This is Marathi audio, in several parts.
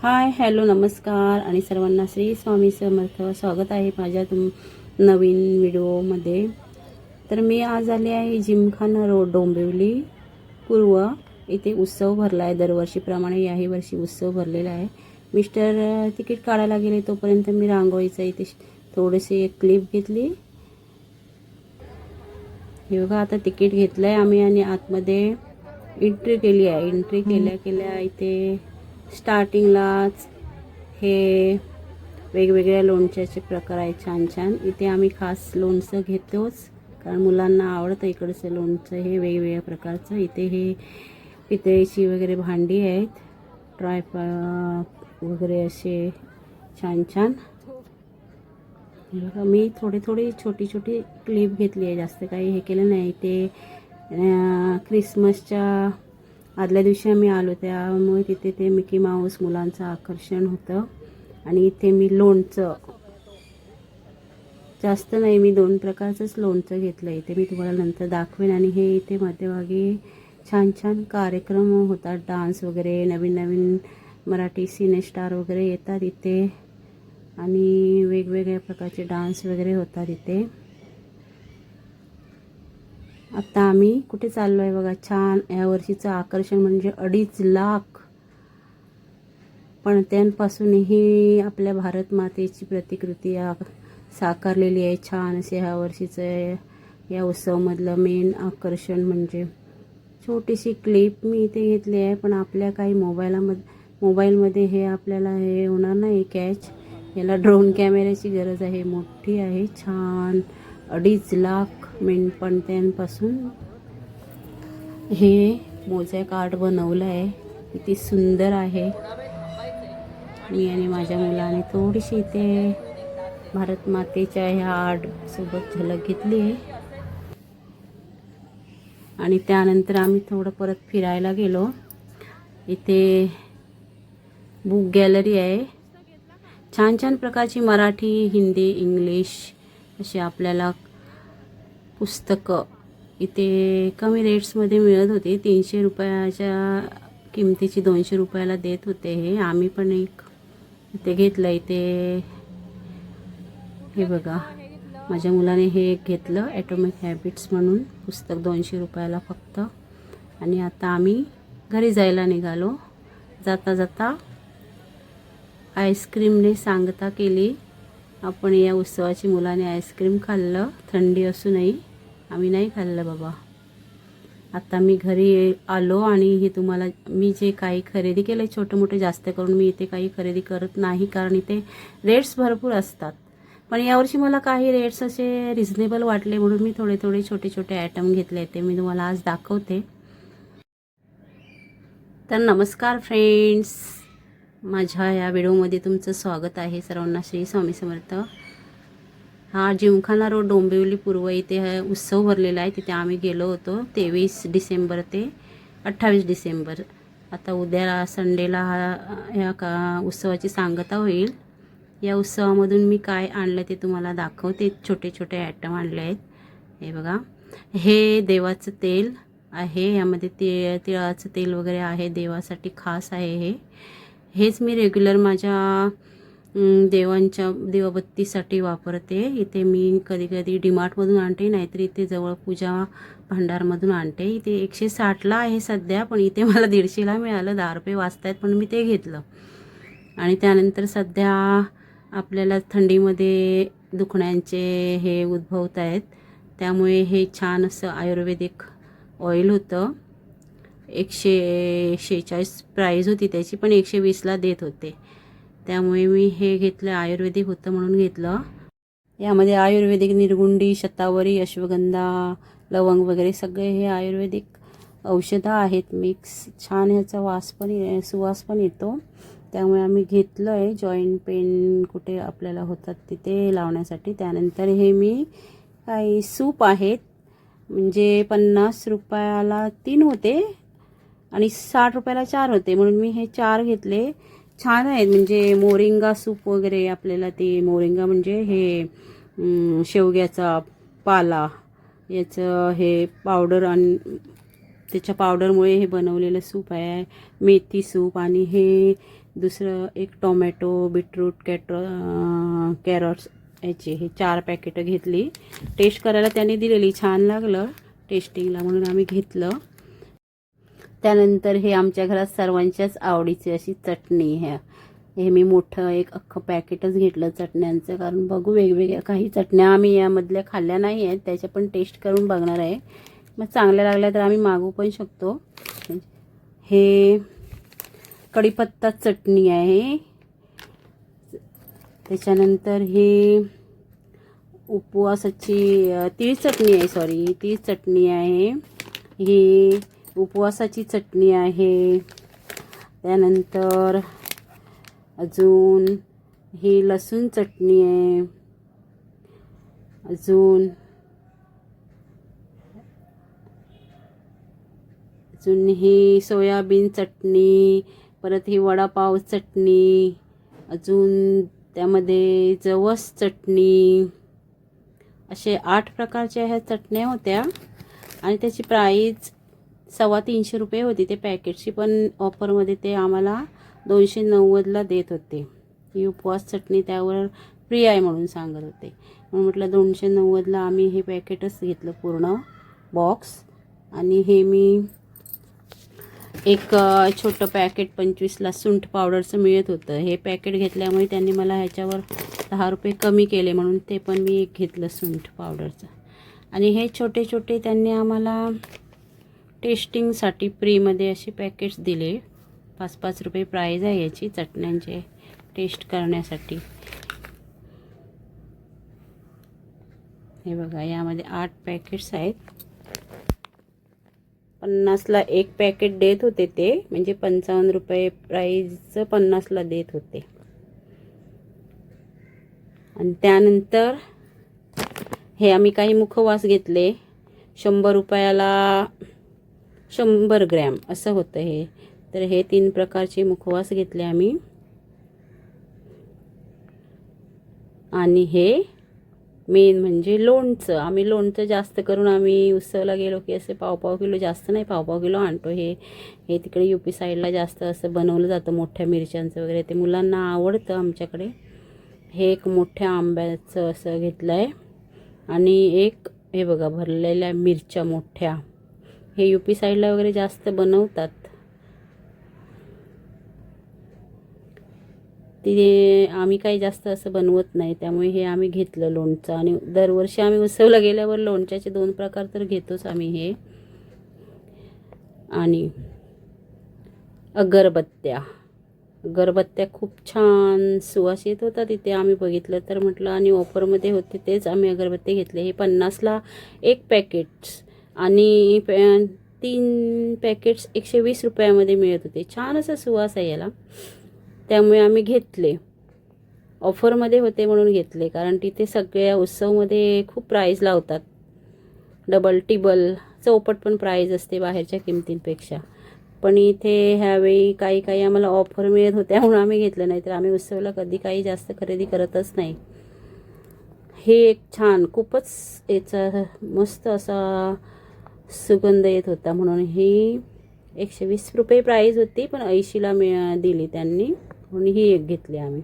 हाय हॅलो नमस्कार आणि सर्वांना श्री स्वामी समर्थ. स्वागत आहे माझ्या तुम नवीन व्हिडिओमध्ये. तर मी आज आले आहे जिमखाना रोड डोंबिवली पूर्व. इथे उत्सव भरला आहे दरवर्षीप्रमाणे याही वर्षी उत्सव भरलेला आहे. मिस्टर तिकीट काढायला गेले तोपर्यंत मी रांगोळीचं इथे थोडेसे एक क्लिप घेतली. हे बघा आता तिकीट घेतलं आहे आम्ही आणि आतमध्ये एंट्री केली आहे. एंट्री केल्या केल्या इथे स्टार्टिंगलाच हे वेगवेगळ्या लोणच्याचे प्रकार आहेत छान छान. इथे आम्ही खास लोणचं घेतोच कारण मुलांना आवडतं इकडचं लोणचं हे वेगवेगळ्या प्रकारचं. इथे हे पितळेची वगैरे भांडी आहेत ट्राय वगैरे असे छान छान. मी थोडे थोडी छोटी छोटी क्लिप घेतली आहे जास्त काही हे केलं नाही. ते क्रिसमसच्या आदल्या दिवशी आम्ही आलो त्यामुळे तिथे ते मिकी माऊस मुलांचं आकर्षण होतं. आणि इथे मी लोणचं जास्त नाही मी दोन प्रकारचंच लोणचं घेतलं इथे. मी तुम्हाला नंतर दाखवेन. आणि हे इथे मध्यभागी छान छान कार्यक्रम होतात. डान्स वगैरे नवीन नवीन मराठी सिनेस्टार वगैरे येतात इथे. आणि वेगवेगळ्या प्रकारचे डान्स वगैरे होतात इथे. आता आम्ही कुठे चाललो आहे बघा? छान यावर्षीचं आकर्षण म्हणजे अडीच लाख पण त्यांपासूनही आपल्या भारत मातेची प्रतिकृती साकारलेली आहे. छान असे ह्या वर्षीचं या उत्सवामधलं मेन आकर्षण म्हणजे छोटीशी क्लिप मी इथे घेतली आहे पण आपल्या काही मोबाईलामध्ये मोबाईलमध्ये हे आपल्याला हे होणार नाही कॅच याला ड्रोन कॅमेऱ्याची गरज आहे मोठी आहे छान. अडीच लाख मेणपणत्यांपासून हे मोझॅक आर्ट बनवलं आहे. किती सुंदर आहे. मी आणि माझ्या मुलाने थोडीशी इथे भारत मातेच्या ह्या आर्टसोबत झलक घेतली आहे. आणि त्यानंतर आम्ही थोडं परत फिरायला गेलो. इथे बुक गॅलरी आहे. छान छान प्रकारची मराठी हिंदी इंग्लिश अशी आपल्याला पुस्तकं इथे कमी रेट्समध्ये मिळत होती. तीनशे रुपयाच्या किमतीची दोनशे रुपयाला देत होते हे. आम्ही पण एक इथे घेतलं. इथे हे बघा. माझ्या मुलाने हे एक घेतलं. ॲटोमिक हॅबिट्स म्हणून पुस्तक दोनशे रुपयाला फक्त. आणि आता आम्ही घरी जायला निघालो. जाता जाता आईस्क्रीमने सांगता केली. आपण या उत्सवाची मुलाने आईस्क्रीम खाल्लं थंडी असूनही आम्ही नाही खाल्लं बाबा. आत्ता मी घरी आलो आणि हे तुम्हाला मी जे काही खरेदी केलं आहे छोटं मोठं जास्त करून मी इथे काही खरेदी करत नाही कारण इथे रेट्स भरपूर असतात. पण यावर्षी मला काही रेट्स असे रिझनेबल वाटले म्हणून मी थोडे थोडे छोटे छोटे आयटम घेतले ते मी तुम्हाला आज दाखवते. तर नमस्कार फ्रेंड्स माझ्या या व्हिडिओमध्ये तुमचं स्वागत आहे सर्वांना. श्री स्वामी समर्थ. हा जिमखाना रोड डोंबिवली पूर्व इथे हा उत्सव भरलेला आहे. तिथे आम्ही गेलो होतो तेवीस डिसेंबर ते अठ्ठावीस डिसेंबर. आता उद्या संडेला हा या का उत्सवाची सांगता होईल. या उत्सवामधून मी काय आणलं ते तुम्हाला दाखवते. छोटे छोटे आयटम आणले आहेत. हे बघा. हे देवाचं तेल आहे. यामध्ये ते तिळाचं तेल वगैरे आहे. देवासाठी खास आहे हे. हेच मी रेग्युलर माझ्या देवांच्या दिवाबत्तीसाठी वापरते. इथे मी कधी कधी डीमार्टमधून आणते नाहीतर इथे जवळ पूजा भांडारमधून आणते. इथे एकशे साठला आहे सध्या पण इथे मला दीडशेला मिळालं. दहा रुपये वाचतायत पण मी ते घेतलं. आणि त्यानंतर सध्या आपल्याला थंडीमध्ये दुखण्यांचे हे उद्भवत आहेत त्यामुळे हे छान असं आयुर्वेदिक ऑइल होतं. एकशे शेहेचाळीस प्राईज होती त्याची पण एकशे वीसला देत होते. त्यामुळे मी हे घेतलं आयुर्वेदिक होतं म्हणून घेतलं. यामध्ये आयुर्वेदिक निर्गुंडी शतावरी अश्वगंधा लवंग वगैरे सगळे हे आयुर्वेदिक औषधं आहेत. मिक्स छान ह्याचा वास पण ये- सुवास पण येतो. त्यामुळे आम्ही घेतलं आहे जॉईंट पेन कुठे आपल्याला होतात तिथे लावण्यासाठी. त्यानंतर हे मी काही सूप आहेत. म्हणजे पन्नास रुपयाला तीन होते. आणि साठ रुपयाला चार होते म्हणून मी हे चार घेतले. छान आहेत म्हणजे मोरिंगा सूप वगैरे आपल्याला ते मोरिंगा म्हणजे हे शेवग्याचा पाला याचं हे पावडर आणि त्याच्या पावडरमुळे हे बनवलेलं सूप आहे मेथी सूप आणि हे दुसरं एक टोमॅटो बीटरूट कॅट कॅरट्स याची हे चार पॅकेटं घेतली. टेस्ट करायला त्याने दिलेली छान लागलं टेस्टिंगला म्हणून आम्ही घेतलं. त्यानंतर हे आमच्या घरात सर्वांच्याच आवडीची अशी चटणी आहे. हे मी मोठं एक अख्खं पॅकेटच घेतलं चटण्यांचं कारण बघू वेगवेगळ्या काही चटण्या आम्ही यामधल्या खाल्ल्या नाही आहेत त्याच्या पण टेस्ट करून बघणार आहे. मग चांगल्या लागल्या तर आम्ही मागू पण शकतो. हे कढीपत्ता चटणी आहे. त्याच्यानंतर हे उपवासाची तीळ चटणी आहे सॉरी तीळ चटणी आहे. ही उपवासाची चटणी आहे. त्यानंतर अजून ही लसूण चटणी आहे. अजून अजून ही सोयाबीन चटणी परत ही वडापाव चटणी अजून त्यामध्ये जवस चटणी असे आठ प्रकारच्या ह्या चटण्या होत्या. आणि त्याची प्राईज सव्वा तीनशे रुपये होती ते पॅकेटची पण ऑफरमध्ये ते आम्हाला दोनशे नव्वदला देत होते. ही उपवास चटणी त्यावर फ्री आहे म्हणून सांगत होते. म्हणून म्हटलं दोनशे नव्वदला आम्ही हे पॅकेटच घेतलं पूर्ण बॉक्स आणि हे मी एक छोटं पॅकेट पंचवीसला सुंठ पावडरचं मिळत होतं. हे पॅकेट घेतल्यामुळे त्यांनी मला ह्याच्यावर दहा रुपये कमी केले म्हणून ते पण मी एक घेतलं सुंठ पावडरचं आणि हे छोटे छोटे त्यांनी आम्हाला टेस्टिंगसाठी फ्रीमध्ये असे पॅकेट्स दिले. पाच पाच रुपये प्राईज आहे याची चटण्यांचे टेस्ट करण्यासाठी. हे बघा यामध्ये आठ पॅकेट्स आहेत. पन्नासला एक पॅकेट देत होते ते म्हणजे पंचावन्न रुपये प्राईजचं पन्नासला देत होते. आणि त्यानंतर हे आम्ही काही मुखवास घेतले. शंभर रुपयाला शंभर ग्रॅम असं होतं हे. तर हे तीन प्रकारचे मुखवास घेतले आम्ही. आणि हे मेन म्हणजे लोणचं. आम्ही लोणचं जास्त करून आम्ही उत्सवला गेलो की असे पावपाव किलो जास्त नाही पावपाव किलो आणतो. हे हे तिकडे यू पी साईडला जास्त असं बनवलं जातं मोठ्या मिरच्यांचं वगैरे. ते मुलांना आवडतं आमच्याकडे. हे एक मोठ्या आंब्याचं असं घेतलं आहे आणि एक हे बघा भरलेल्या मिरच्या मोठ्या. हे यू पी साईडला वगैरे जास्त बनवतात. तिथे आम्ही काही जास्त असं बनवत नाही. त्यामुळे हे आम्ही घेतलं लोणचं. आणि दरवर्षी आम्ही उत्सवला गेल्यावर लोणच्याचे दोन प्रकार तर घेतोच आम्ही हे. आणि अगरबत्त्या. अगरबत्त्या खूप छान सुवास येत होता तिथे आम्ही बघितलं तर म्हटलं आणि ऑफरमध्ये होते तेच आम्ही अगरबत्ते घेतले. हे पन्नासला एक पॅकेट्स आणि पॅ- तीन पॅकेट्स एकशे वीस रुपयामध्ये मिळत होते. छान असा सुवास आहे याला. त्यामुळे आम्ही घेतले. ऑफरमध्ये होते म्हणून घेतले. कारण तिथे सगळ्या उत्सवमध्ये खूप प्राईज लावतात. डबल टिबल चौपट पण प्राईज असते बाहेरच्या किमतींपेक्षा. पण इथे ह्यावेळी काही काही आम्हाला ऑफर मिळत होत्या म्हणून आम्ही घेतलं. नाही तर आम्ही उत्सवला कधी काही जास्त खरेदी करतच नाही. हे एक छान खूपच याचा मस्त असा सुगंध येत होता म्हणून ही एकशे वीस रुपये प्राईज होती पण ऐंशीला मिळा दिली त्यांनी म्हणून ही एक घेतली आम्ही.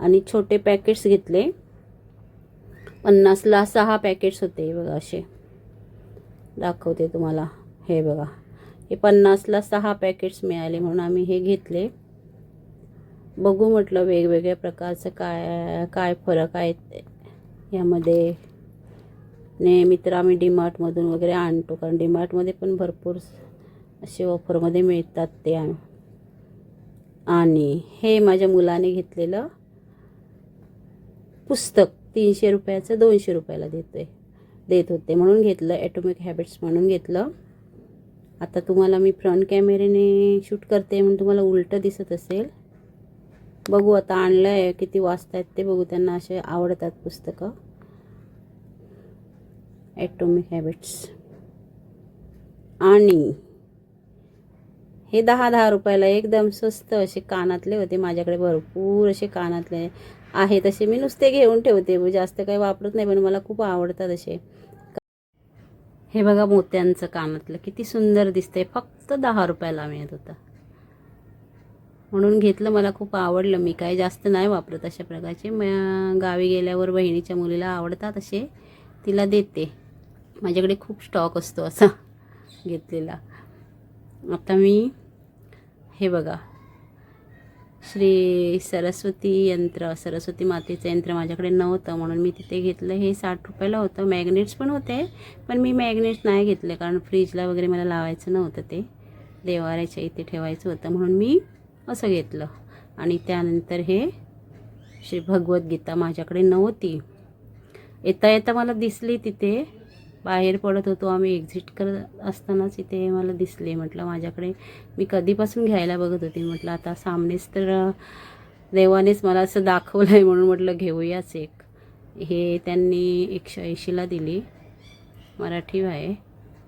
आणि छोटे पॅकेट्स घेतले. पन्नासला सहा पॅकेट्स होते बघा असे. दाखवते तुम्हाला. हे बघा. हे पन्नासला सहा पॅकेट्स मिळाले म्हणून आम्ही हे घेतले. बघू म्हटलं वेगवेगळ्या प्रकारचं काय काय फरक आहेत यामध्ये. नेहमी तर आम्ही डीमार्टमधून वगैरे आणतो. कारण डीमार्टमध्ये पण भरपूर असे ऑफरमध्ये मिळतात ते आणि हे माझ्या मुलाने घेतलेलं पुस्तक तीनशे रुपयाचं दोनशे रुपयाला देतोय. देत होते म्हणून घेतलं. ॲटोमिक हॅबिट्स म्हणून घेतलं. आता तुम्हाला मी फ्रंट कॅमेऱ्याने शूट करते म्हणून तुम्हाला उलटं दिसत असेल. बघू आता आणलं आहे किती वाचतायत ते बघू. त्यांना असे आवडतात पुस्तकं. ॲटोमिक हॅबिट्स आणि हे दहा दहा रुपयाला एकदम स्वस्त असे कानातले होते. माझ्याकडे भरपूर असे कानातले आहेत. असे मी नुसते घेऊन ठेवते. जास्त काही वापरत नाही पण मला खूप आवडतात असे. हे बघा मोत्यांचं कानातलं. किती सुंदर दिसतंय. फक्त दहा रुपयाला मिळत होतं. म्हणून घेतलं. मला खूप आवडलं. मी काय जास्त नाही वापरत अशा प्रकारचे. म गावी गेल्यावर बहिणीच्या मुलीला आवडतात असे. तिला देते. माझ्याकडे खूप स्टॉक असतो असा घेतलेला. आता मी हे बघा. श्री सरस्वती यंत्र सरस्वती मातेचं यंत्र माझ्याकडे नव्हतं म्हणून मी तिथे घेतलं. हे साठ रुपयाला होतं. मॅग्नेट्स पण होते पण मी मॅग्नेट्स नाही घेतले कारण फ्रीजला वगैरे मला लावायचं नव्हतं ते. देवाऱ्याच्या इथे ठेवायचं होतं म्हणून मी असं घेतलं. आणि त्यानंतर हे श्री भगवद्गीता माझ्याकडे नव्हती. येता येता मला दिसली तिथे. बाहेर पडत होतो. आम्ही एक्झिट करत असतानाच इथे मला दिसले. म्हटलं माझ्याकडे मी कधीपासून घ्यायला बघत होते. म्हटलं आता सामनेच तर देवानेच मला असं दाखवलं आहे म्हणून म्हटलं घेऊयाच एक. हे त्यांनी एकशे ऐंशीला दिली. मराठी आहे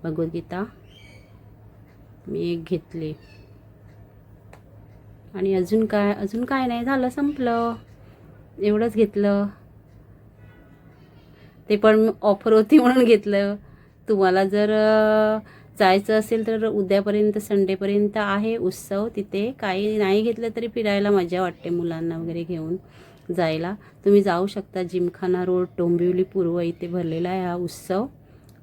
भगवद्गीता. मी एक घेतली. आणि अजून काय अजून काय नाही. झालं संपलं. एवढंच घेतलं. ते पण ऑफर होती म्हणून घेतलं. तुम्हाला जर जायचं असेल तर उद्यापर्यंत संडेपर्यंत आहे उत्सव तिथे. काही नाही घेतलं तरी फिरायला मजा वाटते मुलांना वगैरे घेऊन जायला. तुम्ही जाऊ शकता. जिमखाना रोड डोंबिवली पूर्व इथे भरलेला आहे हा उत्सव.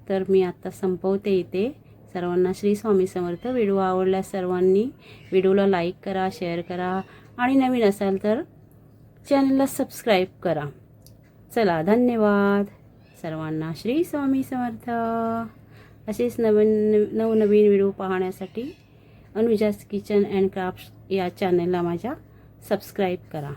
तर मी आत्ता संपवते इथे. सर्वांना श्री स्वामी समर्थ. व्हिडिओ आवडल्यास सर्वांनी व्हिडिओला लाईक करा शेअर करा. आणि नवीन असाल तर चॅनलला सबस्क्राईब करा. चला धन्यवाद. सर्वांना श्री स्वामी समर्थ. असेच नवीन नवनवीन व्हिडिओ पाहण्यासाठी अनुजास किचन अँड क्राफ्ट या चॅनलला माझ्या सबस्क्राईब करा.